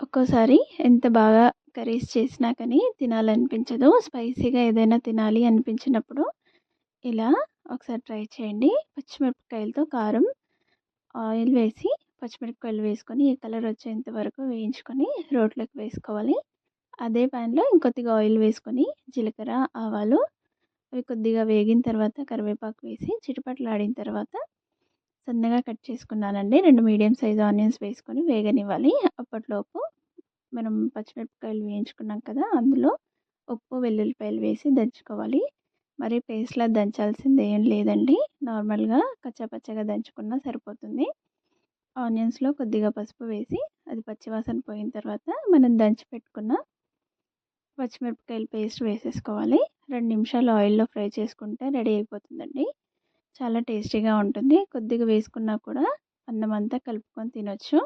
ఒక్కోసారి ఎంత బాగా కర్రీస్ చేసినా కానీ తినాలనిపించదు. స్పైసీగా ఏదైనా తినాలి అనిపించినప్పుడు ఇలా ఒకసారి ట్రై చేయండి. పచ్చిమిరపకాయలతో కారం ఆయిల్ వేసి పచ్చిమిరపకాయలు వేసుకొని ఈ కలర్ వచ్చేంత వరకు వేయించుకొని రోట్లోకి వేసుకోవాలి. అదే ప్యాన్లో ఇంకొద్దిగా ఆయిల్ వేసుకొని జీలకర్ర ఆవాలు అవి కొద్దిగా వేగిన తర్వాత కరివేపాకు వేసి చిటపట్లాడిన తర్వాత సన్నగా కట్ చేసుకున్నానండి. రెండు మీడియం సైజ్ ఆనియన్స్ వేసుకొని వేగనివ్వాలి. అప్పట్లోపు మనం పచ్చిమిరపకాయలు వేయించుకున్నాం కదా అందులో ఉప్పు వెల్లుల్లిపాయలు వేసి దంచుకోవాలి. మరి పేస్ట్లా దంచాల్సింది ఏం లేదండి. నార్మల్గా కచ్చాపచ్చగా దంచుకున్నా సరిపోతుంది. ఆనియన్స్లో కొద్దిగా పసుపు వేసి అది పచ్చివాసన పోయిన తర్వాత మనం దంచి పెట్టుకున్న పచ్చిమిరపకాయల పేస్ట్ వేసేసుకోవాలి. రెండు నిమిషాలు ఆయిల్లో ఫ్రై చేసుకుంటే రెడీ అయిపోతుందండి. చాలా టేస్టీగా ఉంటుంది. కొద్దిగా వేసుకున్నా కూడా అన్నం అంతా కలుపుకొని తినొచ్చు.